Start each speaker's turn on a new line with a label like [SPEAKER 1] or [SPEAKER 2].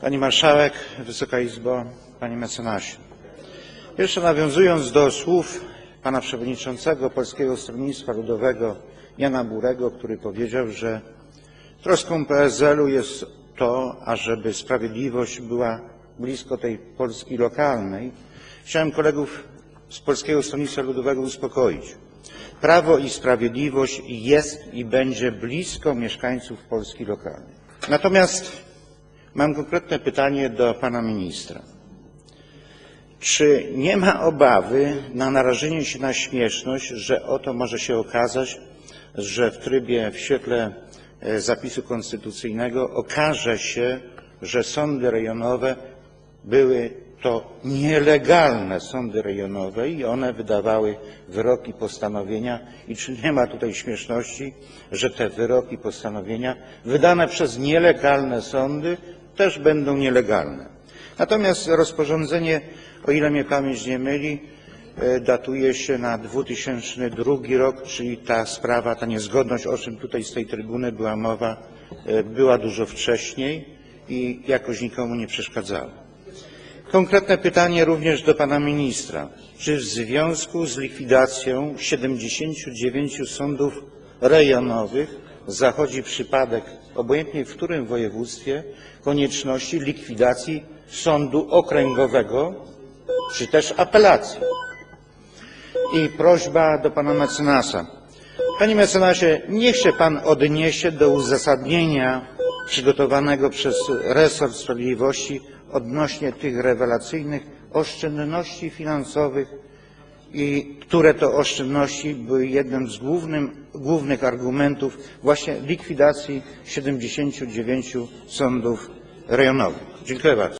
[SPEAKER 1] Pani Marszałek, Wysoka Izbo, Panie Mecenasie. Jeszcze nawiązując do słów pana przewodniczącego Polskiego Stronnictwa Ludowego Jana Burego, który powiedział, że troską PSL-u jest to, ażeby sprawiedliwość była blisko tej Polski lokalnej, chciałem kolegów z Polskiego Stronnictwa Ludowego uspokoić. Prawo i Sprawiedliwość jest i będzie blisko mieszkańców Polski lokalnej. Natomiast mam konkretne pytanie do pana ministra. Czy nie ma obawy na narażenie się na śmieszność, że oto może się okazać, że w trybie, w świetle e, zapisu konstytucyjnego okaże się, że sądy rejonowe były to nielegalne sądy rejonowe i one wydawały wyroki, postanowienia i czy nie ma tutaj śmieszności, że te wyroki, postanowienia wydane przez nielegalne sądy też będą nielegalne. Natomiast rozporządzenie, o ile mnie pamięć nie myli, e, datuje się na 2002 rok, czyli ta sprawa, ta niezgodność, o czym tutaj z tej trybuny była mowa, e, była dużo wcześniej i jakoś nikomu nie przeszkadzała. Konkretne pytanie również do pana ministra. Czy w związku z likwidacją 79 sądów rejonowych zachodzi przypadek, obojętnie w którym województwie, konieczności likwidacji sądu okręgowego czy też apelacji? I prośba do pana mecenasa. Panie mecenasie, niech się pan odniesie do uzasadnienia przygotowanego przez resort sprawiedliwości odnośnie tych rewelacyjnych oszczędności finansowych i które to oszczędności były jednym z głównym, głównych argumentów właśnie likwidacji 79 sądów rejonowych. Dziękuję bardzo.